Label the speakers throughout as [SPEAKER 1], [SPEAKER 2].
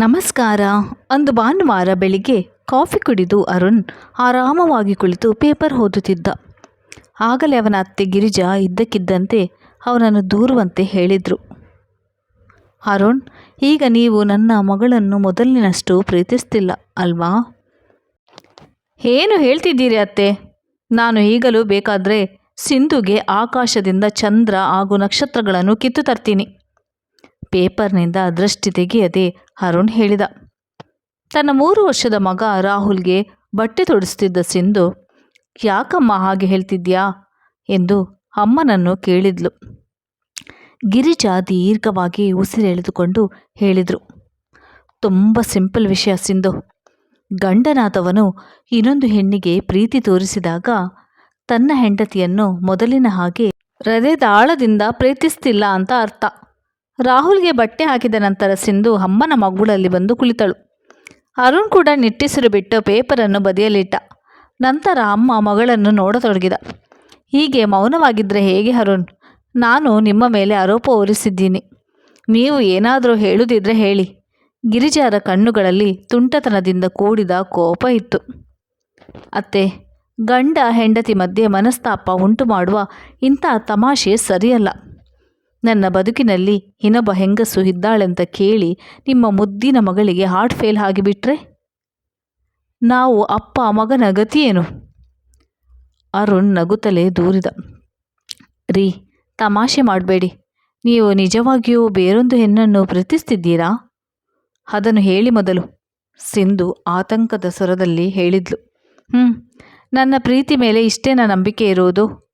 [SPEAKER 1] ನಮಸ್ಕಾರ. ಅಂದು ಭಾನುವಾರ ಬೆಳಿಗ್ಗೆ ಕಾಫಿ ಕುಡಿದು ಅರುಣ್ ಆರಾಮವಾಗಿ ಕುಳಿತು ಪೇಪರ್ ಓದುತ್ತಿದ್ದ. ಆಗಲೇ ಅವನ ಅತ್ತೆ ಗಿರಿಜಾ ಇದ್ದಕ್ಕಿದ್ದಂತೆ ಅವನನ್ನು ದೂರುವಂತೆ ಹೇಳಿದರು. ಅರುಣ್, ಈಗ ನೀವು ನನ್ನ ಮಗಳನ್ನು ಮೊದಲಿನಷ್ಟು ಪ್ರೀತಿಸ್ತಿಲ್ಲ, ಅಲ್ವಾ? ಏನು ಹೇಳ್ತಿದ್ದೀರಿ ಅತ್ತೆ? ನಾನು ಈಗಲೂ ಬೇಕಾದರೆ ಸಿಂಧುಗೆ ಆಕಾಶದಿಂದ ಚಂದ್ರ ಹಾಗೂ ನಕ್ಷತ್ರಗಳನ್ನು ಕಿತ್ತು ತರ್ತೀನಿ ಪೇಪರ್ನಿಂದ ದೃಷ್ಟಿ ತೆಗೆಯದೆ ಅರುಣ್ ಹೇಳಿದ. ತನ್ನ ಮೂರು ವರ್ಷದ ಮಗ ರಾಹುಲ್ಗೆ ಬಟ್ಟೆ ತೊಡಿಸ್ತಿದ್ದ ಸಿಂಧು, ಯಾಕಮ್ಮ ಹಾಗೆ ಹೇಳ್ತಿದ್ಯಾ? ಎಂದು ಅಮ್ಮನನ್ನು ಕೇಳಿದ್ಲು. ಗಿರಿಜಾ ದೀರ್ಘವಾಗಿ ಉಸಿರೆಳೆದುಕೊಂಡು ಹೇಳಿದರು, ತುಂಬ ಸಿಂಪಲ್ ವಿಷಯ ಸಿಂಧು. ಗಂಡನಾದವನು ಇನ್ನೊಂದು ಹೆಣ್ಣಿಗೆ ಪ್ರೀತಿ ತೋರಿಸಿದಾಗ ತನ್ನ ಹೆಂಡತಿಯನ್ನು ಮೊದಲಿನ ಹಾಗೆ ಹೃದಯದಾಳದಿಂದ ಪ್ರೀತಿಸ್ತಿಲ್ಲ ಅಂತ ಅರ್ಥ. ರಾಹುಲ್ಗೆ ಬಟ್ಟೆ ಹಾಕಿದ ನಂತರ ಸಿಂಧು ಅಮ್ಮನ ಮಗುಳಲ್ಲಿ ಬಂದು ಕುಳಿತಳು. ಅರುಣ್ ಕೂಡ ನಿಟ್ಟಿಸಿರು ಬಿಟ್ಟು ಪೇಪರನ್ನು ಬದಿಯಲಿಟ್ಟ ನಂತರ ಅಮ್ಮ ಮಗಳನ್ನು ನೋಡತೊಡಗಿದ. ಹೀಗೆ ಮೌನವಾಗಿದ್ದರೆ ಹೇಗೆ ಅರುಣ್? ನಾನು ನಿಮ್ಮ ಮೇಲೆ ಆರೋಪ ಹೊರಿಸಿದ್ದೀನಿ. ನೀವು ಏನಾದರೂ ಹೇಳುದಿದ್ರೆ ಹೇಳಿ. ಗಿರಿಜಾರ ಕಣ್ಣುಗಳಲ್ಲಿ ತುಂಟತನದಿಂದ ಕೂಡಿದ ಕೋಪ ಇತ್ತು. ಅತ್ತೆ, ಗಂಡ ಹೆಂಡತಿ ಮಧ್ಯೆ ಮನಸ್ತಾಪ ಉಂಟು ಮಾಡುವ ಇಂಥ ತಮಾಷೆ ಸರಿಯಲ್ಲ. ನನ್ನ ಬದುಕಿನಲ್ಲಿ ಇನ್ನೊಬ್ಬ ಹೆಂಗಸು ಇದ್ದಾಳೆಂತ ಕೇಳಿ ನಿಮ್ಮ ಮುದ್ದಿನ ಮಗಳಿಗೆ ಹಾರ್ಟ್ ಫೇಲ್ ಆಗಿಬಿಟ್ರೆ? ನಾವು ಅಪ್ಪ ಮಗನ ಗತಿಯೇನು? ಅರುಣ್ ನಗುತ್ತಲೇ ದೂರಿದ. ರೀ, ತಮಾಷೆ ಮಾಡಬೇಡಿ. ನೀವು ನಿಜವಾಗಿಯೂ ಬೇರೊಂದು ಹೆಣ್ಣನ್ನು ಪ್ರೀತಿಸ್ತಿದ್ದೀರಾ? ಅದನ್ನು ಹೇಳಿ ಮೊದಲು. ಸಿಂಧು ಆತಂಕದ ಸ್ವರದಲ್ಲಿ ಹೇಳಿದ್ಲು. ಹ್ಞೂ ನನ್ನ ಪ್ರೀತಿ ಮೇಲೆ ಇಷ್ಟೇನ ನಂಬಿಕೆ ಇರುವುದು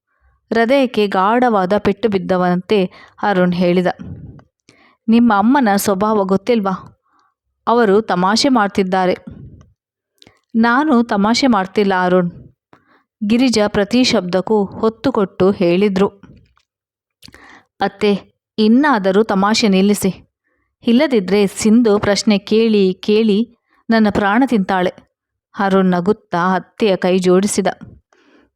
[SPEAKER 1] ಹೃದಯಕ್ಕೆ ಗಾಢವಾದ ಪೆಟ್ಟು ಬಿದ್ದವಂತೆ ಅರುಣ್ ಹೇಳಿದ. ನಿಮ್ಮ ಅಮ್ಮನ ಸ್ವಭಾವ ಗೊತ್ತಿಲ್ವಾ? ಅವರು ತಮಾಷೆ ಮಾಡ್ತಿದ್ದಾರೆ. ನಾನು ತಮಾಷೆ ಮಾಡ್ತಿಲ್ಲ ಅರುಣ್. ಗಿರಿಜಾ ಪ್ರತಿ ಶಬ್ದಕ್ಕೂ ಹೊತ್ತು ಕೊಟ್ಟು ಹೇಳಿದರು. ಅತ್ತೆ, ಇನ್ನಾದರೂ ತಮಾಷೆ ನಿಲ್ಲಿಸಿ. ಇಲ್ಲದಿದ್ದರೆ ಸಿಂಧು ಪ್ರಶ್ನೆ ಕೇಳಿ ಕೇಳಿ ನನ್ನ ಪ್ರಾಣ ತಿಂತಾಳೆ. ಅರುಣ್ ನಗುತ್ತಾ ಅತ್ತೆಯ ಕೈ ಜೋಡಿಸಿದ.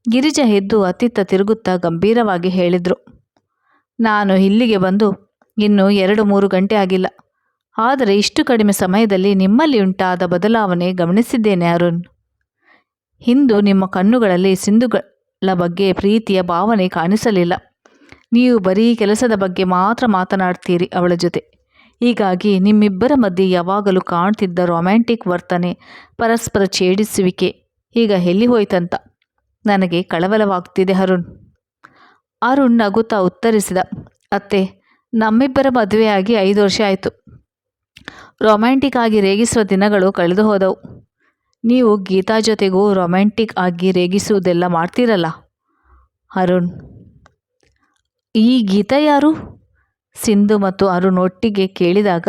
[SPEAKER 1] ಗಿರಿಜಾ ಎದ್ದು ಅತ್ತಿತ್ತ ತಿರುಗುತ್ತಾ ಗಂಭೀರವಾಗಿ ಹೇಳಿದರು, ನಾನು ಇಲ್ಲಿಗೆ ಬಂದು ಇನ್ನು ಎರಡು ಮೂರು ಗಂಟೆ ಆಗಿಲ್ಲ. ಆದರೆ ಇಷ್ಟು ಕಡಿಮೆ ಸಮಯದಲ್ಲಿ ನಿಮ್ಮಲ್ಲಿ ಉಂಟಾದ ಬದಲಾವಣೆ ಗಮನಿಸಿದ್ದೇನೆ ಅರುಣ್. ಇಂದು ನಿಮ್ಮ ಕಣ್ಣುಗಳಲ್ಲಿ ಸಿಂಧುಗಳ ಬಗ್ಗೆ ಪ್ರೀತಿಯ ಭಾವನೆ ಕಾಣಿಸಲಿಲ್ಲ. ನೀವು ಬರೀ ಕೆಲಸದ ಬಗ್ಗೆ ಮಾತ್ರ ಮಾತನಾಡ್ತೀರಿ ಅವಳ ಜೊತೆ. ಹೀಗಾಗಿ ನಿಮ್ಮಿಬ್ಬರ ಮಧ್ಯೆ ಯಾವಾಗಲೂ ಕಾಣ್ತಿದ್ದ ರೊಮ್ಯಾಂಟಿಕ್ ವರ್ತನೆ ಪರಸ್ಪರ ಛೇಡಿಸುವಿಕೆ ಈಗ ಎಲ್ಲಿ ಹೋಯ್ತಂತ? ನನಗೆ ಕಳವಳವಾಗ್ತಿದೆ ಅರುಣ್. ಅರುಣ್ ನಗುತ್ತಾ ಉತ್ತರಿಸಿದ, ಅತ್ತೆ, ನಮ್ಮಿಬ್ಬರ ಮದುವೆಯಾಗಿ ಐದು ವರ್ಷ ಆಯಿತು. ರೊಮ್ಯಾಂಟಿಕ್ ಆಗಿ ರೇಗಿಸುವ ದಿನಗಳು ಕಳೆದು ಹೋದವು. ನೀವು ಗೀತಾ ಜೊತೆಗೂ ರೊಮ್ಯಾಂಟಿಕ್ ಆಗಿ ರೇಗಿಸುವುದೆಲ್ಲ ಮಾಡ್ತೀರಲ್ಲ? ಅರುಣ್. ಈ ಗೀತಾ ಯಾರು? ಸಿಂಧು ಮತ್ತು ಅರುಣ್ ಒಟ್ಟಿಗೆ ಕೇಳಿದಾಗ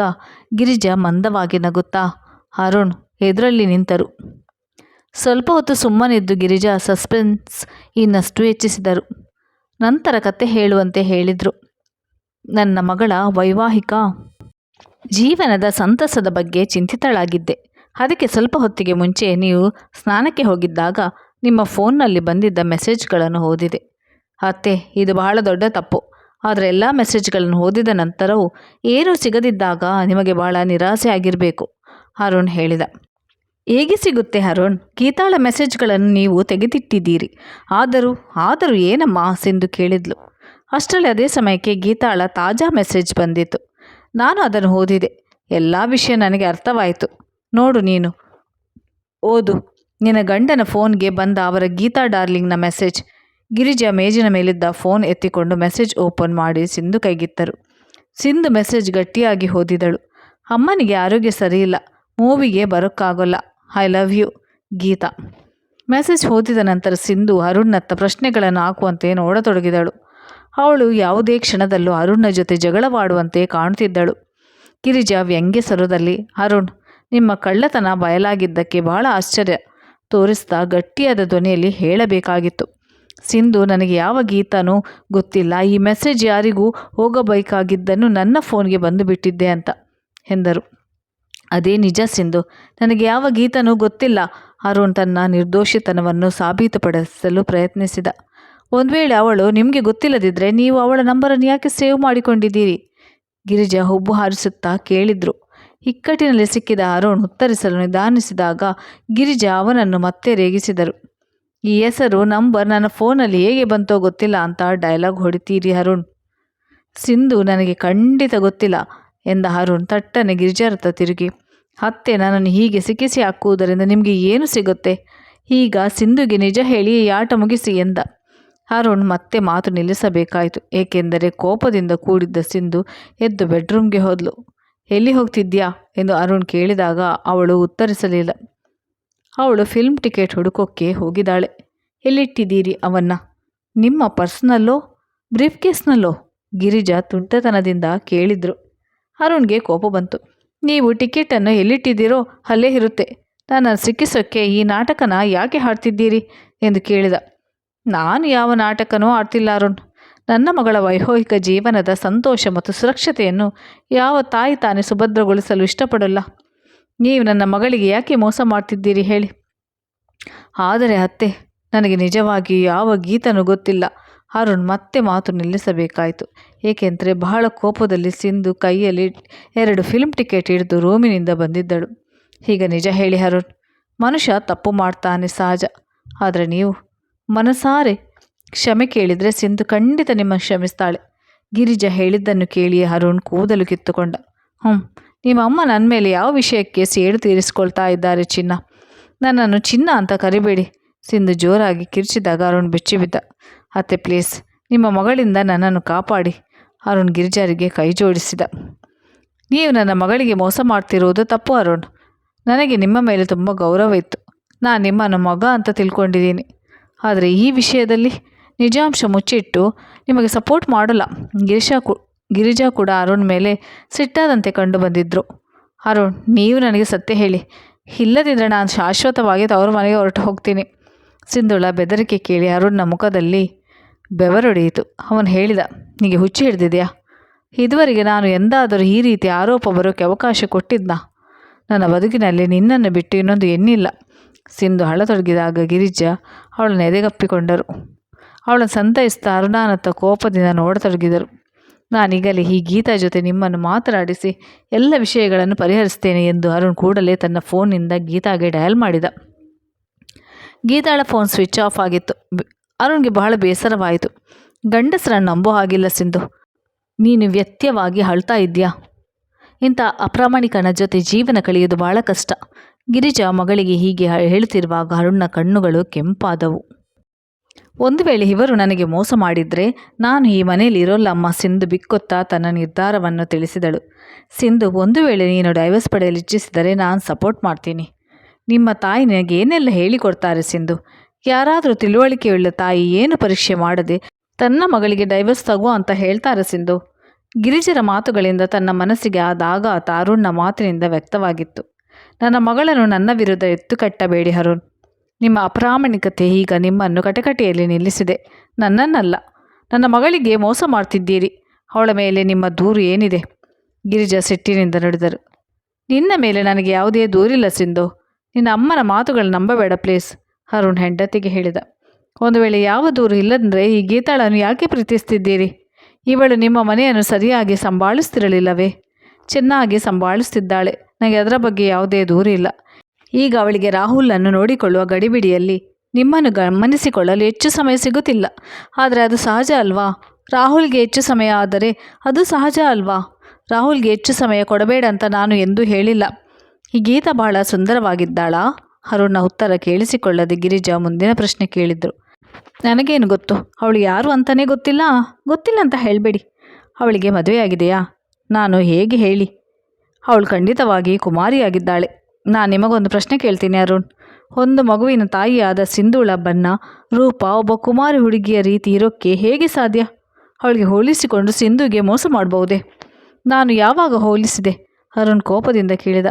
[SPEAKER 1] ಗಿರಿಜಾ ಮಂದವಾಗಿ ನಗುತ್ತಾ, ಅರುಣ್, ಎದುರಲ್ಲಿ ನಿಂತರು. ಸ್ವಲ್ಪ ಹೊತ್ತು ಸುಮ್ಮನಿದ್ದು ಗಿರಿಜಾ ಸಸ್ಪೆನ್ಸ್ ಇನ್ನಷ್ಟು ಹೆಚ್ಚಿಸಿದರು. ನಂತರ ಕತೆ ಹೇಳುವಂತೆ ಹೇಳಿದರು. ನನ್ನ ಮಗಳ ವೈವಾಹಿಕ ಜೀವನದ ಸಂತಸದ ಬಗ್ಗೆ ಚಿಂತಿತಳಾಗಿದ್ದೆ. ಅದಕ್ಕೆ ಸ್ವಲ್ಪ ಹೊತ್ತಿಗೆ ಮುಂಚೆ ನೀವು ಸ್ನಾನಕ್ಕೆ ಹೋಗಿದ್ದಾಗ ನಿಮ್ಮ ಫೋನ್ನಲ್ಲಿ ಬಂದಿದ್ದ ಮೆಸೇಜ್ಗಳನ್ನು ಓದಿದೆ. ಅತ್ತೆ, ಇದು ಬಹಳ ದೊಡ್ಡ ತಪ್ಪು. ಆದರೆ ಎಲ್ಲ ಮೆಸೇಜ್ಗಳನ್ನು ಓದಿದ ನಂತರವೂ ಏನೂ ಸಿಗದಿದ್ದಾಗ ನಿಮಗೆ ಬಹಳ ನಿರಾಸೆ ಆಗಿರಬೇಕು ಅರುಣ್ ಹೇಳಿದ. ಹೇಗೆ ಸಿಗುತ್ತೆ ಅರುಣ್ ಗೀತಾಳ ಮೆಸೇಜ್ಗಳನ್ನು ನೀವು ತೆಗೆದಿಟ್ಟಿದ್ದೀರಿ. ಆದರೂ ಆದರೂ ಏನಮ್ಮ ಸಿಂಧು ಕೇಳಿದ್ಲು. ಅಷ್ಟರಲ್ಲಿ ಅದೇ ಸಮಯಕ್ಕೆ ಗೀತಾಳ ತಾಜಾ ಮೆಸೇಜ್ ಬಂದಿತ್ತು ನಾನು ಅದನ್ನು ಓದಿದೆ. ಎಲ್ಲ ವಿಷಯ ನನಗೆ ಅರ್ಥವಾಯಿತು. ನೋಡು ನೀನು. ಓದು. ನಿನ್ನ ಗಂಡನ ಫೋನ್ಗೆ ಬಂದ ಅವರ ಗೀತಾ ಡಾರ್ಲಿಂಗ್ನ ಮೆಸೇಜ್ ಗಿರಿಜಾ ಮೇಜಿನ ಮೇಲಿದ್ದ ಫೋನ್ ಎತ್ತಿಕೊಂಡು ಮೆಸೇಜ್ ಓಪನ್ ಮಾಡಿ ಸಿಂಧು ಕೈಗಿತ್ತರು. ಸಿಂಧು ಮೆಸೇಜ್ ಗಟ್ಟಿಯಾಗಿ ಓದಿದಳು. ಅಮ್ಮನಿಗೆ ಆರೋಗ್ಯ ಸರಿಯಿಲ್ಲ. ಮೂವಿಗೆ ಬರೋಕ್ಕಾಗೋಲ್ಲ. I love you Geeta. Message ಓದಿದ ನಂತರ ಸಿಂಧು ಅರುಣ್ನತ್ತ ಪ್ರಶ್ನೆಗಳನ್ನು ಹಾಕುವಂತೆ ನೋಡತೊಡಗಿದಳು. ಅವಳು ಯಾವುದೇ ಕ್ಷಣದಲ್ಲೂ ಅರುಣ್ನ ಜೊತೆ ಜಗಳವಾಡುವಂತೆ ಕಾಣುತ್ತಿದ್ದಳು ಗಿರಿಜಾ ವ್ಯಂಗ್ಯ ಸ್ವರದಲ್ಲಿ ಅರುಣ್, ನಿಮ್ಮ ಕಳ್ಳತನ ಬಯಲಾಗಿದ್ದಕ್ಕೆ ಬಹಳ ಆಶ್ಚರ್ಯ. ತೋರಿಸ್ತಾ ಗಟ್ಟಿಯಾದ ಧ್ವನಿಯಲ್ಲಿ ಹೇಳಬೇಕಾಗಿತ್ತು. ಸಿಂಧು, ನನಗೆ ಯಾವ ಗೀತನೂ ಗೊತ್ತಿಲ್ಲ. ಈ ಮೆಸೇಜ್ ಯಾರಿಗೂ ಹೋಗಬೇಕಾಗಿದ್ದನ್ನು ನನ್ನ ಫೋನ್ಗೆ ಬಂದು ಬಿಟ್ಟಿದ್ದೆ ಅಂತ ಎಂದರು. ಅದೇ ನಿಜ ಸಿಂಧು. ನನಗೆ ಯಾವ ಗೀತನೂ ಗೊತ್ತಿಲ್ಲ. ಅರುಣ್ ತನ್ನ ನಿರ್ದೋಷಿತನವನ್ನು ಸಾಬೀತುಪಡಿಸಲು ಪ್ರಯತ್ನಿಸಿದ. ಒಂದು ವೇಳೆ ಅವಳು, ನಿಮಗೆ ಗೊತ್ತಿಲ್ಲದಿದ್ದರೆ ನೀವು ಅವಳ ನಂಬರನ್ನು ಯಾಕೆ ಸೇವ್ ಮಾಡಿಕೊಂಡಿದ್ದೀರಿ? ಗಿರಿಜಾ ಹುಬ್ಬು ಹಾರಿಸುತ್ತಾ ಕೇಳಿದ್ರು. ಇಕ್ಕಟ್ಟಿನಲ್ಲಿ ಸಿಕ್ಕಿದ ಅರುಣ್ ಉತ್ತರಿಸಲು ನಿಧಾನಿಸಿದಾಗ ಗಿರಿಜಾ ಅವನನ್ನು ಮತ್ತೆ ರೇಗಿಸಿದರು. ಈ ಹೆಸರು, ನಂಬರ್ ನನ್ನ ಫೋನಲ್ಲಿ ಹೇಗೆ ಬಂತೋ ಗೊತ್ತಿಲ್ಲ ಅಂತ ಡೈಲಾಗ್ ಹೊಡಿತೀರಿ ಅರುಣ್. ಸಿಂಧು, ನನಗೆ ಖಂಡಿತ ಗೊತ್ತಿಲ್ಲ. ಎಂದ ಅರುಣ್ ತಟ್ಟನೆ ಗಿರಿಜಾರತ್ತ ತಿರುಗಿ, ಅತ್ತೆ, ನನ್ನನ್ನು ಹೀಗೆ ಸಿಕ್ಕಿಸಿ ಹಾಕುವುದರಿಂದ ನಿಮಗೆ ಏನು ಸಿಗುತ್ತೆ? ಈಗ ಸಿಂಧುಗೆ ನಿಜ ಹೇಳಿ ಈ ಆಟ ಮುಗಿಸಿ ಎಂದ. ಅರುಣ್ ಮತ್ತೆ ಮಾತು ನಿಲ್ಲಿಸಬೇಕಾಯಿತು, ಏಕೆಂದರೆ ಕೋಪದಿಂದ ಕೂಡಿದ್ದ ಸಿಂಧು ಎದ್ದು ಬೆಡ್ರೂಮ್ಗೆ ಹೋದ್ಲು. ಎಲ್ಲಿ ಹೋಗ್ತಿದ್ಯಾ? ಎಂದು ಅರುಣ್ ಕೇಳಿದಾಗ ಅವಳು ಉತ್ತರಿಸಲಿಲ್ಲ. ಅವಳು ಫಿಲ್ಮ್ ಟಿಕೆಟ್ ಹುಡುಕೋಕ್ಕೆ ಹೋಗಿದ್ದಾಳೆ. ಎಲ್ಲಿಟ್ಟಿದ್ದೀರಿ ಅವನ್ನ? ನಿಮ್ಮ ಪರ್ಸ್ನಲ್ಲೋ ಬ್ರೀಫ್ ಕೇಸ್ನಲ್ಲೋ ಗಿರಿಜಾ ತುಂಟತನದಿಂದ ಕೇಳಿದ್ರು. ಅರುಣ್ಗೆ ಕೋಪ ಬಂತು. ನೀವು ಟಿಕೆಟನ್ನು ಎಲ್ಲಿಟ್ಟಿದ್ದೀರೋ ಅಲ್ಲೇ ಇರುತ್ತೆ. ನಾನು ಸಿಕ್ಕಿಸೋಕ್ಕೆ ಈ ನಾಟಕನ ಯಾಕೆ ಹಾಡ್ತಿದ್ದೀರಿ? ಎಂದು ಕೇಳಿದ. ನಾನು ಯಾವ ನಾಟಕನೂ ಆಡ್ತಿಲ್ಲ ಅರುಣ್. ನನ್ನ ಮಗಳ ವೈವಾಹಿಕ ಜೀವನದ ಸಂತೋಷ ಮತ್ತು ಸುರಕ್ಷತೆಯನ್ನು ಯಾವ ತಾಯಿ ತಾನೇ ಸುಭದ್ರಗೊಳಿಸಲು ಇಷ್ಟಪಡಲ್ಲ. ನೀವು ನನ್ನ ಮಗಳಿಗೆ ಯಾಕೆ ಮೋಸ ಮಾಡ್ತಿದ್ದೀರಿ ಹೇಳಿ. ಆದರೆ ಅತ್ತೆ, ನನಗೆ ನಿಜವಾಗಿ ಯಾವ ಗೀತನೂ ಗೊತ್ತಿಲ್ಲ. ಅರುಣ್ ಮತ್ತೆ ಮಾತು ನಿಲ್ಲಿಸಬೇಕಾಯಿತು. ಏಕೆಂದರೆ ಬಹಳ ಕೋಪದಲ್ಲಿ ಸಿಂಧು ಕೈಯಲ್ಲಿ ಎರಡು ಫಿಲ್ಮ್ ಟಿಕೆಟ್ ಹಿಡಿದು ರೂಮಿನಿಂದ ಬಂದಿದ್ದಳು. ಈಗ ನಿಜ ಹೇಳಿ ಅರುಣ್ ಮನುಷ್ಯ ತಪ್ಪು ಮಾಡ್ತಾನೆ ಸಹಜ. ಆದರೆ ನೀವು ಮನಸಾರೆ ಕ್ಷಮೆ ಕೇಳಿದರೆ ಸಿಂಧು ಖಂಡಿತ ನಿಮ್ಮ ಕ್ಷಮಿಸ್ತಾಳೆ. ಗಿರಿಜಾ ಹೇಳಿದ್ದನ್ನು ಕೇಳಿ ಅರುಣ್ ಕೂದಲು ಕಿತ್ತುಕೊಂಡ. ಹ್ಞೂ ನಿಮ್ಮ ಅಮ್ಮ ನನ್ನ ಮೇಲೆ ಯಾವ ವಿಷಯಕ್ಕೆ ಸೇಡು ತೀರಿಸ್ಕೊಳ್ತಾ ಇದ್ದಾರೆ ಚಿನ್ನ? ನನ್ನನ್ನು ಚಿನ್ನ ಅಂತ ಕರಿಬೇಡಿ. ಸಿಂಧು ಜೋರಾಗಿ ಕಿರ್ಚಿದಾಗ ಅರುಣ್ ಬೆಚ್ಚಿಬಿದ್ದ. ಅತ್ತೆ ಪ್ಲೀಸ್, ನಿಮ್ಮ ಮಗಳಿಂದ ನನ್ನನ್ನು ಕಾಪಾಡಿ, ಅರುಣ್ ಗಿರಿಜಾರಿಗೆ ಕೈ ಜೋಡಿಸಿದ. ನೀವು ನನ್ನ ಮಗಳಿಗೆ ಮೋಸ ಮಾಡ್ತಿರುವುದು ತಪ್ಪು, ಅರುಣ್. ನನಗೆ ನಿಮ್ಮ ಮೇಲೆ ತುಂಬ ಗೌರವ ಇತ್ತು. ನಾನು ನಿಮ್ಮನ್ನು ಮಗ ಅಂತ ತಿಳ್ಕೊಂಡಿದ್ದೀನಿ. ಆದರೆ ಈ ವಿಷಯದಲ್ಲಿ ನಿಜಾಂಶ ಮುಚ್ಚಿಟ್ಟು ನಿಮಗೆ ಸಪೋರ್ಟ್ ಮಾಡಲ್ಲ. ಗಿರಿಶಾ ಕು, ಗಿರಿಜಾ ಕೂಡ ಅರುಣ್ ಮೇಲೆ ಸಿಟ್ಟಾದಂತೆ ಕಂಡು ಬಂದಿದ್ದರು ಅರುಣ್, ನೀವು ನನಗೆ ಸತ್ಯ ಹೇಳಿ. ಇಲ್ಲದಿದ್ದರೆ ನಾನು ಶಾಶ್ವತವಾಗಿ ತವರು ಮನೆಗೆ ಹೊರಟು ಹೋಗ್ತೀನಿ. ಸಿಂಧುಳ ಬೆದರಿಕೆ ಕೇಳಿ ಅರುಣ್ನ ಮುಖದಲ್ಲಿ ಬೆವರೊಡೆಯಿತು. ಅವನು ಹೇಳಿದ ನಿಮಗೆ ಹುಚ್ಚಿ ಹಿಡಿದಿದೆಯಾ? ಇದುವರೆಗೆ ನಾನು ಎಂದಾದರೂ ಈ ರೀತಿ ಆರೋಪ ಬರೋಕ್ಕೆ ಅವಕಾಶ ಕೊಟ್ಟಿದ್ದ ನನ್ನ ಬದುಕಿನಲ್ಲಿ ನಿನ್ನನ್ನು ಬಿಟ್ಟು ಇನ್ನೊಂದು ಎನ್ನಿಲ್ಲ ಸಿಂಧು ಹಳತೊಡಗಿದಾಗ ಗಿರಿಜ ಅವಳನ್ನು ಎದೆಗಪ್ಪಿಕೊಂಡರು. ಅವಳನ್ನು ಸಂತೈಸ್ತಾ ಅರುಣಾನತ್ತ ಕೋಪದಿಂದ ನೋಡತೊಡಗಿದರು. ನಾನೀಗಲೇ ಈ ಗೀತಾ ಜೊತೆ ನಿಮ್ಮನ್ನು ಮಾತನಾಡಿಸಿ ಎಲ್ಲ ವಿಷಯಗಳನ್ನು ಪರಿಹರಿಸ್ತೇನೆ ಎಂದು ಅರುಣ್ ಕೂಡಲೇ ತನ್ನ ಫೋನ್ನಿಂದ ಗೀತಾಗೆ ಡಯಲ್ ಮಾಡಿದ. ಗೀತಾಳ ಫೋನ್ ಸ್ವಿಚ್ ಆಫ್ ಆಗಿತ್ತು. ಅರುಣ್ಗೆ ಬಹಳ ಬೇಸರವಾಯಿತು. ಗಂಡಸರನ್ನು ನಂಬೋ ಹಾಗಿಲ್ಲ ಸಿಂಧು. ನೀನು ವ್ಯತ್ಯವಾಗಿ ಅಳ್ತಾ ಇದ್ದೀಯಾ? ಇಂಥ ಅಪ್ರಾಮಾಣಿಕನ ಜೊತೆ ಜೀವನ ಕಳೆಯೋದು ಬಹಳ ಕಷ್ಟ. ಗಿರಿಜಾ ಮಗಳಿಗೆ ಹೀಗೆ ಹೇಳ್ತಿರುವಾಗ ಅರುಣ್ನ ಕಣ್ಣುಗಳು ಕೆಂಪಾದವು. ಒಂದು ವೇಳೆ ಇವರು ನನಗೆ ಮೋಸ ಮಾಡಿದರೆ ನಾನು ಈ ಮನೆಯಲ್ಲಿ ಇರೋಲ್ಲಮ್ಮ ಸಿಂಧು ಬಿಕ್ಕೊತ್ತಾ ತನ್ನ ನಿರ್ಧಾರವನ್ನು ತಿಳಿಸಿದಳು. ಸಿಂಧು, ಒಂದು ವೇಳೆ ನೀನು ಡೈವರ್ಸ್ ಪಡೆಯಲು ಇಚ್ಛಿಸಿದರೆ ನಾನು ಸಪೋರ್ಟ್ ಮಾಡ್ತೀನಿ. ನಿಮ್ಮ ತಾಯಿ ನಿನಗೆ ಏನೆಲ್ಲ ಹೇಳಿಕೊಡ್ತಾರೆ ಸಿಂಧು? ಯಾರಾದರೂ ತಿಳುವಳಿಕೆಯುಳ್ಳ ತಾಯಿ ಏನು ಪರೀಕ್ಷೆ ಮಾಡದೆ ತನ್ನ ಮಗಳಿಗೆ ಡೈವರ್ಸ್ ತಗೋ ಅಂತ ಹೇಳ್ತಾರೆ ಸಿಂಧು. ಗಿರಿಜರ ಮಾತುಗಳಿಂದ ತನ್ನ ಮನಸ್ಸಿಗೆ ಆದಾಗ ತಾರುಣ್ಣ ಮಾತಿನಿಂದ ವ್ಯಕ್ತವಾಗಿತ್ತು. ನನ್ನ ಮಗಳನ್ನು ನನ್ನ ವಿರುದ್ಧ ಎತ್ತು ಕಟ್ಟಬೇಡಿ ಹರುಣ್ ನಿಮ್ಮ ಅಪ್ರಾಮಾಣಿಕತೆ ಈಗ ನಿಮ್ಮನ್ನು ಕಟಕಟೆಯಲ್ಲಿ ನಿಲ್ಲಿಸಿದೆ. ನನ್ನನ್ನಲ್ಲ. ನನ್ನ ಮಗಳಿಗೆ ಮೋಸ ಮಾಡ್ತಿದ್ದೀರಿ. ಅವಳ ಮೇಲೆ ನಿಮ್ಮ ದೂರು ಏನಿದೆ? ಗಿರಿಜಾ ಸಿಟ್ಟಿನಿಂದ ನಡೆದರು. ನಿನ್ನ ಮೇಲೆ ನನಗೆ ಯಾವುದೇ ದೂರಿಲ್ಲ ಸಿಂಧು. ನಿನ್ನ ಅಮ್ಮನ ಮಾತುಗಳು ನಂಬಬೇಡ ಪ್ಲೀಸ್, ಅರುಣ್ ಹೆಂಡತಿಗೆ ಹೇಳಿದ. ಒಂದು ವೇಳೆ ಯಾವ ದೂರು ಇಲ್ಲದಂದರೆ ಈ ಗೀತಾಳನ್ನು ಯಾಕೆ ಪ್ರೀತಿಸ್ತಿದ್ದೀರಿ? ಇವಳು ನಿಮ್ಮ ಮನೆಯನ್ನು ಸರಿಯಾಗಿ ಸಂಭಾಳಿಸ್ತಿರಲಿಲ್ಲವೇ? ಚೆನ್ನಾಗಿ ಸಂಭಾಳಿಸ್ತಿದ್ದಾಳೆ, ನನಗೆ ಅದರ ಬಗ್ಗೆ ಯಾವುದೇ ದೂರಿಲ್ಲ ಈಗ ಅವಳಿಗೆ ರಾಹುಲನ್ನು ನೋಡಿಕೊಳ್ಳುವ ಗಡಿಬಿಡಿಯಲ್ಲಿ ನಿಮ್ಮನ್ನು ಗಮನಿಸಿಕೊಳ್ಳಲು ಹೆಚ್ಚು ಸಮಯ ಸಿಗುತ್ತಿಲ್ಲ. ಆದರೆ ಅದು ಸಹಜ ಅಲ್ವಾ? ರಾಹುಲ್ಗೆ ಹೆಚ್ಚು ಸಮಯ ಆದರೆ ಅದು ಸಹಜ ಅಲ್ವಾ? ರಾಹುಲ್ಗೆ ಹೆಚ್ಚು ಸಮಯ ಕೊಡಬೇಡ ಅಂತ ನಾನು ಎಂದೂ ಹೇಳಿಲ್ಲ. ಈ ಗೀತ ಬಹಳ ಸುಂದರವಾಗಿದ್ದಾಳಾ. ಅರುಣ್ನ ಉತ್ತರ ಕೇಳಿಸಿಕೊಳ್ಳದೆ ಗಿರಿಜಾ ಮುಂದಿನ ಪ್ರಶ್ನೆ ಕೇಳಿದ್ರು. ನನಗೇನು ಗೊತ್ತು? ಅವಳು ಯಾರು ಅಂತಲೇ ಗೊತ್ತಿಲ್ಲ. ಗೊತ್ತಿಲ್ಲ ಅಂತ ಹೇಳಬೇಡಿ. ಅವಳಿಗೆ ಮದುವೆಯಾಗಿದೆಯಾ? ನಾನು ಹೇಗೆ ಹೇಳಿ? ಅವಳು ಖಂಡಿತವಾಗಿ ಕುಮಾರಿಯಾಗಿದ್ದಾಳೆ. ನಾನು ನಿಮಗೊಂದು ಪ್ರಶ್ನೆ ಕೇಳ್ತೀನಿ ಅರುಣ್. ಒಂದು ಮಗುವಿನ ತಾಯಿಯಾದ ಸಿಂಧುಳ ಬಣ್ಣ, ರೂಪ, ಒಬ್ಬ ಕುಮಾರಿ ಹುಡುಗಿಯ ರೀತಿ ಇರೋಕ್ಕೆ ಹೇಗೆ ಸಾಧ್ಯ? ಅವಳಿಗೆ ಹೋಲಿಸಿಕೊಂಡು ಸಿಂಧುಗೆ ಮೋಸ ಮಾಡಬಹುದೇ? ನಾನು ಯಾವಾಗ ಹೋಲಿಸಿದೆ? ಅರುಣ್ ಕೋಪದಿಂದ ಕೇಳಿದ.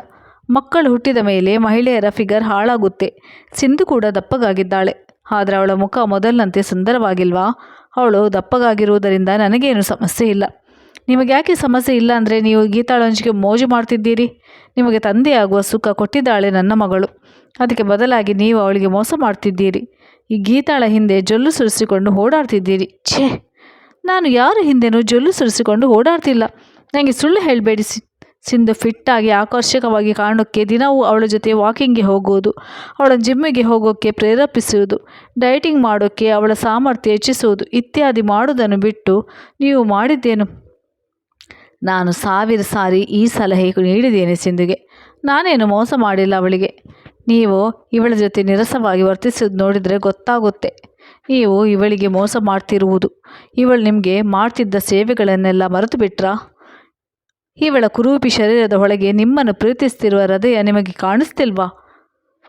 [SPEAKER 1] ಮಕ್ಕಳು ಹುಟ್ಟಿದ ಮೇಲೆ ಮಹಿಳೆಯರ ಫಿಗರ್ ಹಾಳಾಗುತ್ತೆ. ಸಿಂಧು ಕೂಡ ದಪ್ಪಗಾಗಿದ್ದಾಳೆ. ಆದರೆ ಅವಳ ಮುಖ ಮೊದಲಿನಂತೆ ಸುಂದರವಾಗಿಲ್ವಾ? ಅವಳು ದಪ್ಪಗಾಗಿರುವುದರಿಂದ ನನಗೇನು ಸಮಸ್ಯೆ ಇಲ್ಲ. ನಿಮಗೆ ಯಾಕೆ ಸಮಸ್ಯೆ ಇಲ್ಲ ಅಂದರೆ ನೀವು ಗೀತಾಳೊಂದಿಗೆ ಮೋಜು ಮಾಡ್ತಿದ್ದೀರಿ? ನಿಮಗೆ ತಂದೆಯಾಗುವ ಸುಖ ಕೊಟ್ಟಿದ್ದಾಳೆ ನನ್ನ ಮಗಳು. ಅದಕ್ಕೆ ಬದಲಾಗಿ ನೀವು ಅವಳಿಗೆ ಮೋಸ ಮಾಡ್ತಿದ್ದೀರಿ. ಈ ಗೀತಾಳ ಹಿಂದೆ ಜೊಲ್ಲು ಸುರಿಸಿಕೊಂಡು ಓಡಾಡ್ತಿದ್ದೀರಿ. ಛೇ! ನಾನು ಯಾರ ಹಿಂದೆನೂ ಜೊಲ್ಲು ಸುರಿಸಿಕೊಂಡು ಓಡಾಡ್ತಿಲ್ಲ. ನನಗೆ ಸುಳ್ಳು ಹೇಳಬೇಡಿ ಸಿ ಸಿಂಧು ಫಿಟ್ಟಾಗಿ ಆಕರ್ಷಕವಾಗಿ ಕಾಣೋಕ್ಕೆ ದಿನವೂ ಅವಳ ಜೊತೆ ವಾಕಿಂಗ್ಗೆ ಹೋಗುವುದು, ಅವಳ ಜಿಮ್ಮಿಗೆ ಹೋಗೋಕ್ಕೆ ಪ್ರೇರೇಪಿಸುವುದು ಡಯಟಿಂಗ್ ಮಾಡೋಕ್ಕೆ ಅವಳ ಸಾಮರ್ಥ್ಯ ಹೆಚ್ಚಿಸುವುದು ಇತ್ಯಾದಿ ಮಾಡುವುದನ್ನು ಬಿಟ್ಟು ನೀವು ಮಾಡಿದ್ದೇನು? ನಾನು ಸಾವಿರ ಸಾರಿ ಈ ಸಲಹೆ ನೀಡಿದ್ದೇನೆ ಸಿಂಧುಗೆ. ನಾನೇನು ಮೋಸ ಮಾಡಿಲ್ಲ ಅವಳಿಗೆ. ನೀವು ಇವಳ ಜೊತೆ ನಿರಸವಾಗಿ ವರ್ತಿಸೋದು ನೋಡಿದರೆ ಗೊತ್ತಾಗುತ್ತೆ. ನೀವು ಇವಳಿಗೆ ಮೋಸ ಮಾಡ್ತಿರುವುದು. ಇವಳು ನಿಮಗೆ ಮಾಡ್ತಿದ್ದ ಸೇವೆಗಳನ್ನೆಲ್ಲ ಮರೆತು ಬಿಟ್ರಾ ಇವಳ ಕುರೂಪಿ ಶರೀರದ ಒಳಗೆ ನಿಮ್ಮನ್ನು ಪ್ರೀತಿಸ್ತಿರುವ ಹೃದಯ ನಿಮಗೆ ಕಾಣಿಸ್ತಿಲ್ವಾ?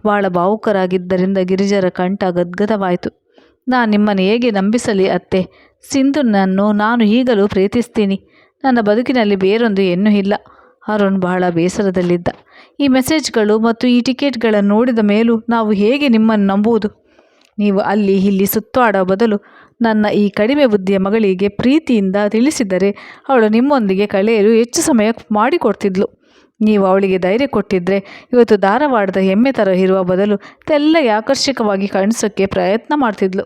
[SPEAKER 1] ಭಾಳ ಭಾವುಕರಾಗಿದ್ದರಿಂದ ಗಿರಿಜರ ಕಂಠ ಗದ್ಗದವಾಯಿತು. ನಾನು ನಿಮ್ಮನ್ನು ಹೇಗೆ ನಂಬಿಸಲಿ ಅತ್ತೆ? ಸಿಂಧುನನ್ನು ನಾನು ಈಗಲೂ ಪ್ರೀತಿಸ್ತೀನಿ. ನನ್ನ ಬದುಕಿನಲ್ಲಿ ಬೇರೊಂದು ಹೆಣ್ಣು ಇಲ್ಲ. ಅರುಣ್ ಬಹಳ ಬೇಸರದಲ್ಲಿದ್ದ. ಈ ಮೆಸೇಜ್ಗಳು ಮತ್ತು ಈ ಟಿಕೆಟ್ಗಳನ್ನು ನೋಡಿದ ಮೇಲೂ ನಾವು ಹೇಗೆ ನಿಮ್ಮನ್ನು ನಂಬುವುದು? ನೀವು ಅಲ್ಲಿ ಇಲ್ಲಿ ಸುತ್ತಾಡೋ ಬದಲು ನನ್ನ ಈ ಕಡಿಮೆ ಬುದ್ಧಿಯ ಮಗಳಿಗೆ ಪ್ರೀತಿಯಿಂದ ತಿಳಿಸಿದರೆ ಅವಳು ನಿಮ್ಮೊಂದಿಗೆ ಕಳೆಯಲು ಹೆಚ್ಚು ಸಮಯ ಮಾಡಿಕೊಡ್ತಿದ್ಲು. ನೀವು ಅವಳಿಗೆ ಧೈರ್ಯ ಕೊಟ್ಟಿದ್ದರೆ ಇವತ್ತು ಧಾರವಾಡದ ಹೆಮ್ಮೆ ಥರ ಇರುವ ಬದಲು ತೆಲ್ಲಗೆ ಆಕರ್ಷಕವಾಗಿ ಕಾಣಿಸೋಕ್ಕೆ ಪ್ರಯತ್ನ ಮಾಡ್ತಿದ್ಲು.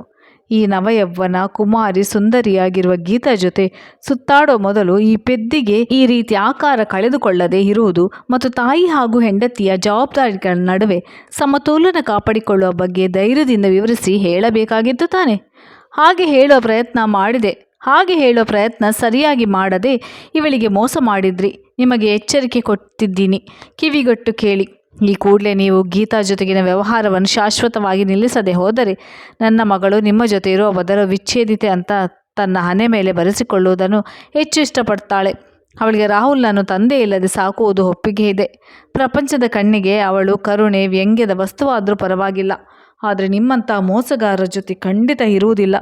[SPEAKER 1] ಈ ನವಯವ್ವನ ಕುಮಾರಿ ಸುಂದರಿಯಾಗಿರುವ ಗೀತಾ ಜೊತೆ ಸುತ್ತಾಡೋ ಮೊದಲು ಈ ಪೆದ್ದಿಗೆ ಈ ರೀತಿ ಆಕಾರ ಕಳೆದುಕೊಳ್ಳದೆ ಇರುವುದು ಮತ್ತು ತಾಯಿ ಹಾಗೂ ಹೆಂಡತಿಯ ಜವಾಬ್ದಾರಿಗಳ ನಡುವೆ ಸಮತೋಲನ ಕಾಪಾಡಿಕೊಳ್ಳುವ ಬಗ್ಗೆ ಧೈರ್ಯದಿಂದ ವಿವರಿಸಿ ಹೇಳಬೇಕಾಗಿತ್ತು ತಾನೆ. ಹಾಗೆ ಹೇಳೋ ಪ್ರಯತ್ನ ಮಾಡಿದೆ. ಹಾಗೆ ಹೇಳೋ ಪ್ರಯತ್ನ ಸರಿಯಾಗಿ ಮಾಡದೆ ಇವಳಿಗೆ ಮೋಸ ಮಾಡಿದ್ರಿ. ನಿಮಗೆ ಎಚ್ಚರಿಕೆ ಕೊಟ್ಟಿದ್ದೀನಿ. ಕಿವಿಗೊಟ್ಟು ಕೇಳಿ. ಈ ಕೂಡಲೇ ನೀವು ಗೀತಾ ಜೊತೆಗಿನ ವ್ಯವಹಾರವನ್ನು ಶಾಶ್ವತವಾಗಿ ನಿಲ್ಲಿಸದೆ ಹೋದರೆ ನನ್ನ ಮಗಳು ನಿಮ್ಮ ಜೊತೆ ಇರುವ ಬದಲ ವಿಚ್ಛೇದಿತೆ ಅಂತ ತನ್ನ ಹನೆ ಮೇಲೆ ಬರೆಸಿಕೊಳ್ಳುವುದನ್ನು ಹೆಚ್ಚು ಇಷ್ಟಪಡ್ತಾಳೆ. ಅವಳಿಗೆ ರಾಹುಲ್ನನ್ನು ತಂದೆ ಇಲ್ಲದೆ ಸಾಕುವುದು ಒಪ್ಪಿಗೆ ಇದೆ. ಪ್ರಪಂಚದ ಕಣ್ಣಿಗೆ ಅವಳು ಕರುಣೆ, ವ್ಯಂಗ್ಯದ ವಸ್ತುವಾದರೂ ಪರವಾಗಿಲ್ಲ. ಆದರೆ ನಿಮ್ಮಂಥ ಮೋಸಗಾರರ ಜೊತೆ ಖಂಡಿತ ಇರುವುದಿಲ್ಲ.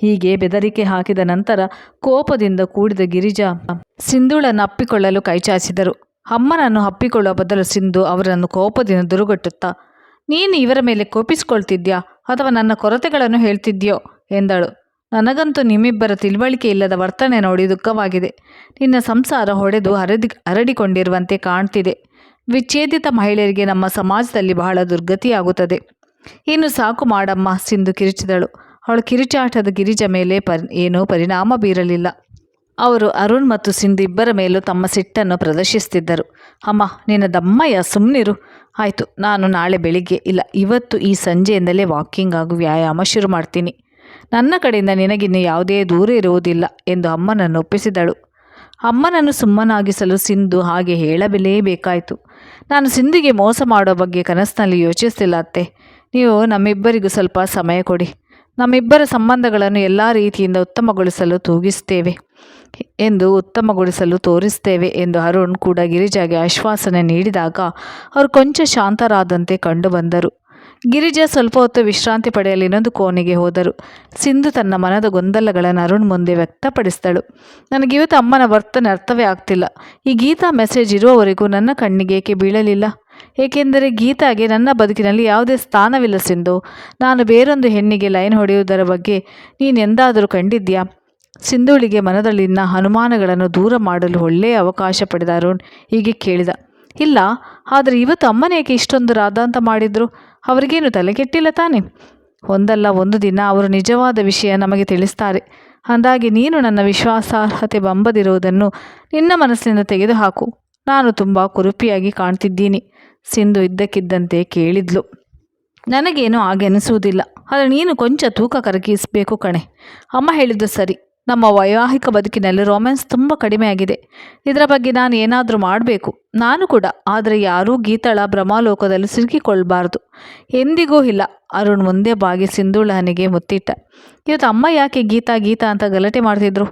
[SPEAKER 1] ಹೀಗೆ ಬೆದರಿಕೆ ಹಾಕಿದ ನಂತರ ಕೋಪದಿಂದ ಕೂಡಿದ ಗಿರಿಜಾ ಸಿಂಧುಳನ್ನು ಅಪ್ಪಿಕೊಳ್ಳಲು ಕೈಚಾಚಿದರು. ಅಮ್ಮನನ್ನು ಅಪ್ಪಿಕೊಳ್ಳುವ ಬದಲು ಸಿಂಧು ಅವರನ್ನು ಕೋಪದಿಂದ ದುರುಗಟ್ಟುತ್ತಾ, ನೀನು ಇವರ ಮೇಲೆ ಕೋಪಿಸಿಕೊಳ್ತಿದ್ಯಾ? ಅಥವಾ ನನ್ನ ಕೊರತೆಗಳನ್ನು ಹೇಳ್ತಿದ್ಯೋ? ಎಂದಳು. ನನಗಂತೂ ನಿಮ್ಮಿಬ್ಬರ ತಿಳುವಳಿಕೆ ಇಲ್ಲದ ವರ್ತನೆ ನೋಡಿ ದುಃಖವಾಗಿದೆ. ನಿನ್ನ ಸಂಸಾರ ಹೊಡೆದು ಹರಡಿ ಹರಡಿಕೊಂಡಿರುವಂತೆ ಕಾಣ್ತಿದೆ. ವಿಚ್ಛೇದಿತ ಮಹಿಳೆಯರಿಗೆ ನಮ್ಮ ಸಮಾಜದಲ್ಲಿ ಬಹಳ ದುರ್ಗತಿಯಾಗುತ್ತದೆ. ಇನ್ನು ಸಾಕು ಮಾಡಮ್ಮ, ಸಿಂಧು ಕಿರಿಚಿದಳು. ಅವಳು ಕಿರಿಚಾಟದ ಗಿರಿಜ ಮೇಲೆ ಪರಿ, ಏನೂ ಪರಿಣಾಮ ಬೀರಲಿಲ್ಲ. ಅವರು ಅರುಣ್ ಮತ್ತು ಸಿಂಧು ಇಬ್ಬರ ಮೇಲೂ ತಮ್ಮ ಸಿಟ್ಟನ್ನು ಪ್ರದರ್ಶಿಸುತ್ತಿದ್ದರು. ಅಮ್ಮ, ನಿನ್ನ ದಮ್ಮಯ್ಯ ಸುಮ್ಮನಿರು ಆಯಿತು, ನಾನು ನಾಳೆ ಬೆಳಿಗ್ಗೆ, ಇಲ್ಲ, ಇವತ್ತು ಈ ಸಂಜೆಯಿಂದಲೇ ವಾಕಿಂಗ್ ಹಾಗೂ ವ್ಯಾಯಾಮ ಶುರು ಮಾಡ್ತೀನಿ. ನನ್ನ ಕಡೆಯಿಂದ ನಿನಗಿನ್ನು ಯಾವುದೇ ದೂರ ಇರುವುದಿಲ್ಲ ಎಂದು ಅಮ್ಮನನ್ನು ಒಪ್ಪಿಸಿದಳು. ಅಮ್ಮನನ್ನು ಸುಮ್ಮನಾಗಿಸಲು ಸಿಂಧು ಹಾಗೆ ಹೇಳಬಲೇಬೇಕಾಯಿತು ನಾನು ಸಿಂಧಿಗೆ ಮೋಸ ಮಾಡೋ ಬಗ್ಗೆ ಕನಸಿನಲ್ಲಿ ಯೋಚಿಸ್ತಿಲ್ಲ ಅತ್ತೆ. ನೀವು ನಮ್ಮಿಬ್ಬರಿಗೂ ಸ್ವಲ್ಪ ಸಮಯ ಕೊಡಿ. ನಮ್ಮಿಬ್ಬರ ಸಂಬಂಧಗಳನ್ನು ಎಲ್ಲ ರೀತಿಯಿಂದ ಉತ್ತಮಗೊಳಿಸಲು ತೂಗಿಸ್ತೇವೆ ಎಂದು ಉತ್ತಮಗೊಳಿಸಲು ತೋರಿಸ್ತೇವೆ ಎಂದು ಅರುಣ್ ಕೂಡ ಗಿರಿಜಾಗೆ ಆಶ್ವಾಸನೆ ನೀಡಿದಾಗ ಅವರು ಕೊಂಚ ಶಾಂತರಾದಂತೆ ಕಂಡುಬಂದರು ಗಿರಿಜಾ ಸ್ವಲ್ಪ ಹೊತ್ತು ವಿಶ್ರಾಂತಿ ಪಡೆಯಲು ಇನ್ನೊಂದು ಕೋಣೆಗೆ ಹೋದರು. ಸಿಂಧು ತನ್ನ ಮನದ ಗೊಂದಲಗಳನ್ನು ಅರುಣ್ ಮುಂದೆ ವ್ಯಕ್ತಪಡಿಸಿದಳು. ನನಗಿವತ್ತು ಅಮ್ಮನ ವರ್ತನೆ ಅರ್ಥವೇ ಆಗ್ತಿಲ್ಲ. ಈ ಗೀತಾ ಮೆಸೇಜ್ ಇರುವವರೆಗೂ ನನ್ನ ಕಣ್ಣಿಗೆ ಏಕೆ ಬೀಳಲಿಲ್ಲ? ಏಕೆಂದರೆ ಗೀತಾಗೆ ನನ್ನ ಬದುಕಿನಲ್ಲಿ ಯಾವುದೇ ಸ್ಥಾನವಿಲ್ಲ ಸಿಂಧು. ನಾನು ಬೇರೊಂದು ಹೆಣ್ಣಿಗೆ ಲೈನ್ ಹೊಡೆಯುವುದರ ಬಗ್ಗೆ ನೀನೆಂದಾದರೂ ಕಂಡಿದ್ಯಾ ಸಿಂಧುಳಿಗೆ ಮನದಲ್ಲಿನ ಅನುಮಾನಗಳನ್ನು ದೂರ ಮಾಡಲು ಒಳ್ಳೆಯ ಅವಕಾಶ ಪಡೆದ ಅರುಣ್ ಹೀಗೆ ಕೇಳಿದ. ಇಲ್ಲ, ಆದರೆ ಇವತ್ತು ಅಮ್ಮನೇಕೆ ಇಷ್ಟೊಂದು ರಾದಾಂತ ಮಾಡಿದ್ರು? ಅವರಿಗೇನು ತಲೆಕೆಟ್ಟಿಲ್ಲ ತಾನೆ? ಒಂದಲ್ಲ ಒಂದು ದಿನ ಅವರು ನಿಜವಾದ ವಿಷಯ ನಮಗೆ ತಿಳಿಸ್ತಾರೆ. ಅಂದಾಗಿ ನೀನು ನನ್ನ ವಿಶ್ವಾಸಾರ್ಹತೆ ಬಂಬದಿರುವುದನ್ನು ನಿನ್ನ ಮನಸ್ಸಿನಿಂದ ತೆಗೆದುಹಾಕು. ನಾನು ತುಂಬ ಕುರುಪಿಯಾಗಿ ಕಾಣ್ತಿದ್ದೀನಿ. ಸಿಂಧು ಇದ್ದಕ್ಕಿದ್ದಂತೆ ಕೇಳಿದ್ಲು. ನನಗೇನು ಹಾಗೆ ಅನಿಸುವುದಿಲ್ಲ. ಆದರೆ ನೀನು ಕೊಂಚ ತೂಕ ಕರಗಿಸಬೇಕು ಕಣೆ. ಅಮ್ಮ ಹೇಳಿದ್ದು ಸರಿ. ನಮ್ಮ ವೈವಾಹಿಕ ಬದುಕಿನಲ್ಲಿ ರೊಮ್ಯಾನ್ಸ್ ತುಂಬ ಕಡಿಮೆ ಆಗಿದೆ. ಇದರ ಬಗ್ಗೆ ನಾನು ಏನಾದರೂ ಮಾಡಬೇಕು? ನಾನು ಕೂಡ, ಆದರೆ ಯಾರೂ ಗೀತಳ ಭ್ರಮಾಲೋಕದಲ್ಲಿ ಸಿಲುಕಿಕೊಳ್ಳಬಾರ್ದು ಎಂದಿಗೂ ಇಲ್ಲ. ಅರುಣ್ ಮುಂದೆ ಬಾಗಿ ಸಿಂಧುಳನಿಗೆ ಮುತ್ತಿಟ್ಟ. ಇವತ್ತು ಅಮ್ಮ ಯಾಕೆ ಗೀತಾ ಗೀತಾ ಅಂತ ಗಲಾಟೆ ಮಾಡ್ತಿದ್ರು?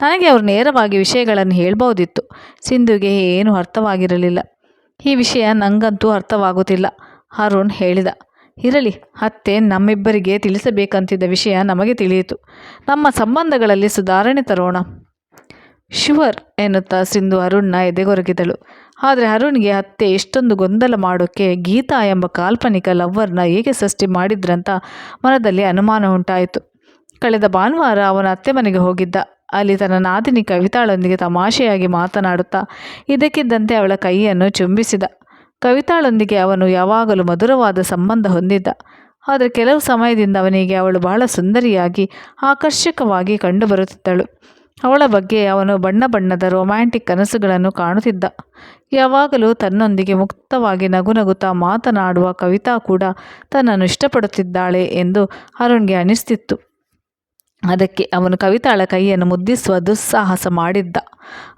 [SPEAKER 1] ನನಗೆ ಅವರು ನೇರವಾಗಿ ವಿಷಯಗಳನ್ನು ಹೇಳ್ಬೋದಿತ್ತು. ಸಿಂಧುಗೆ ಏನೂ ಅರ್ಥವಾಗಿರಲಿಲ್ಲ. ಈ ವಿಷಯ ನನಗಂತೂ ಅರ್ಥವಾಗುತ್ತಿಲ್ಲ, ಅರುಣ್ ಹೇಳಿದ. ಇರಲಿ, ಅತ್ತೆ, ನಮ್ಮಿಬ್ಬರಿಗೆ ತಿಳಿಸಬೇಕಂತಿದ್ದ ವಿಷಯ ನಮಗೆ ತಿಳಿಯಿತು. ನಮ್ಮ ಸಂಬಂಧಗಳಲ್ಲಿ ಸುಧಾರಣೆ ತರೋಣ. ಶುವರ್ ಎನ್ನುತ್ತಾ ಸಿಂಧು ಅರುಣ್ನ ಎದೆಗೊರಗಿದಳು. ಆದರೆ ಅರುಣ್ಗೆ ಅತ್ತೆ ಎಷ್ಟೊಂದು ಗೊಂದಲ ಮಾಡೋಕ್ಕೆ ಗೀತಾ ಎಂಬ ಕಾಲ್ಪನಿಕ ಲವ್ವರ್ನ ಹೇಗೆ ಸೃಷ್ಟಿ ಮಾಡಿದ್ರಂತ ಮನದಲ್ಲಿ ಅನುಮಾನ ಉಂಟಾಯಿತು. ಕಳೆದ ಭಾನುವಾರ ಅವನ ಅತ್ತೆ ಮನೆಗೆ ಹೋಗಿದ್ದ. ಅಲ್ಲಿ ತನ್ನ ನಾದಿನಿ ಕವಿತಾಳೊಂದಿಗೆ ತಮಾಷೆಯಾಗಿ ಮಾತನಾಡುತ್ತಾ ಇದಕ್ಕಿದ್ದಂತೆ ಅವಳ ಕೈಯನ್ನು ಚುಂಬಿಸಿದ. ಕವಿತಾಳೊಂದಿಗೆ ಅವನು ಯಾವಾಗಲೂ ಮಧುರವಾದ ಸಂಬಂಧ ಹೊಂದಿದ್ದ. ಆದರೆ ಕೆಲವು ಸಮಯದಿಂದ ಅವನಿಗೆ ಅವಳು ಬಹಳ ಸುಂದರಿಯಾಗಿ, ಆಕರ್ಷಕವಾಗಿ ಕಂಡುಬರುತ್ತಿದ್ದಳು. ಅವಳ ಬಗ್ಗೆ ಅವನು ಬಣ್ಣ ಬಣ್ಣದ ರೊಮ್ಯಾಂಟಿಕ್ ಕನಸುಗಳನ್ನು ಕಾಣುತ್ತಿದ್ದ. ಯಾವಾಗಲೂ ತನ್ನೊಂದಿಗೆ ಮುಕ್ತವಾಗಿ ನಗು ನಗುತ್ತಾ ಮಾತನಾಡುವ ಕವಿತಾ ಕೂಡ ತನ್ನನ್ನು ಇಷ್ಟಪಡುತ್ತಿದ್ದಾಳೆ ಎಂದು ಅರುಣ್ಗೆ ಅನಿಸ್ತಿತ್ತು. ಅದಕ್ಕೆ ಅವನು ಕವಿತಾಳ ಕೈಯನ್ನು ಮುದ್ದಿಸುವ ದುಸ್ಸಾಹಸ ಮಾಡಿದ್ದ.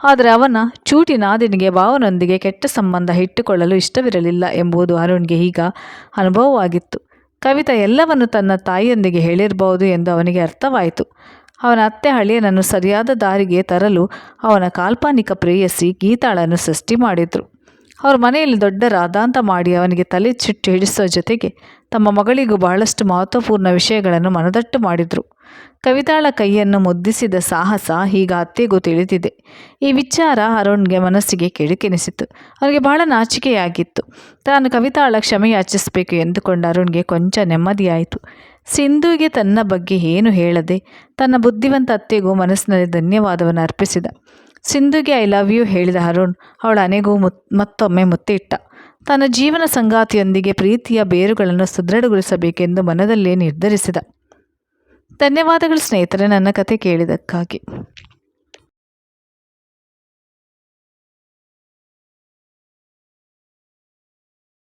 [SPEAKER 1] ಆದರೆ ಅವನ ಚೂಟಿ ನಾದಿನಿಗೆ ಭಾವನೊಂದಿಗೆ ಕೆಟ್ಟ ಸಂಬಂಧ ಇಟ್ಟುಕೊಳ್ಳಲು ಇಷ್ಟವಿರಲಿಲ್ಲ ಎಂಬುದು ಅರುಣ್ಗೆ ಈಗ ಅನುಭವವಾಗಿತ್ತು. ಕವಿತಾ ಎಲ್ಲವನ್ನು ತನ್ನ ತಾಯಿಯೊಂದಿಗೆ ಹೇಳಿರಬಹುದು ಎಂದು ಅವನಿಗೆ ಅರ್ಥವಾಯಿತು. ಅವನ ಅತ್ತೆ ಹಳೆಯನನ್ನು ಸರಿಯಾದ ದಾರಿಗೆ ತರಲು ಅವನ ಕಾಲ್ಪನಿಕ ಪ್ರೇಯಸಿ ಗೀತಾಳನ್ನು ಸೃಷ್ಟಿ ಮಾಡಿದರು. ಅವ್ರ ಮನೆಯಲ್ಲಿ ದೊಡ್ಡ ರಾದಾಂತ ಮಾಡಿ ಅವನಿಗೆ ತಲೆ ಚಿಟ್ಟು ಹಿಡಿಸೋ ಜೊತೆಗೆ ತಮ್ಮ ಮಗಳಿಗೂ ಬಹಳಷ್ಟು ಮಹತ್ವಪೂರ್ಣ ವಿಷಯಗಳನ್ನು ಮನದಟ್ಟು ಮಾಡಿದರು. ಕವಿತಾಳ ಕೈಯನ್ನು ಮುದ್ದಿಸಿದ ಸಾಹಸ ಈಗ ಅತ್ತೆಗೂ ತಿಳಿದಿದೆ. ಈ ವಿಚಾರ ಅರುಣ್ಗೆ ಮನಸ್ಸಿಗೆ ಕೆಡುಕೆನಿಸಿತು. ಅವನಿಗೆ ಬಹಳ ನಾಚಿಕೆಯಾಗಿತ್ತು. ತಾನು ಕವಿತಾಳ ಕ್ಷಮೆಯಾಚಿಸಬೇಕು ಎಂದುಕೊಂಡು ಅರುಣ್ಗೆ ಕೊಂಚ ನೆಮ್ಮದಿಯಾಯಿತು. ಸಿಂಧುಗೆ ತನ್ನ ಬಗ್ಗೆ ಏನು ಹೇಳದೆ ತನ್ನ ಬುದ್ಧಿವಂತ ಅತ್ತೆಗೂ ಮನಸ್ಸಿನಲ್ಲಿ ಧನ್ಯವಾದವನ್ನು ಅರ್ಪಿಸಿದ. ಸಿಂಧುಗೆ ಐ ಲವ್ ಯು ಹೇಳಿದ ಅರುಣ್, ಅವಳ ಅನೆಗೂ ಮುತ್, ಮತ್ತೊಮ್ಮೆ ಮುತ್ತಿಟ್ಟ. ತನ್ನ ಜೀವನ ಸಂಗಾತಿಯೊಂದಿಗೆ ಪ್ರೀತಿಯ ಬೇರುಗಳನ್ನು ಸುದೃಢಗೊಳಿಸಬೇಕೆಂದು ಮನದಲ್ಲೇ ನಿರ್ಧರಿಸಿದ. ಧನ್ಯವಾದಗಳು ಸ್ನೇಹಿತರೆ, ನನ್ನ ಕತೆ ಕೇಳಿದ್ದಕ್ಕಾಗಿ.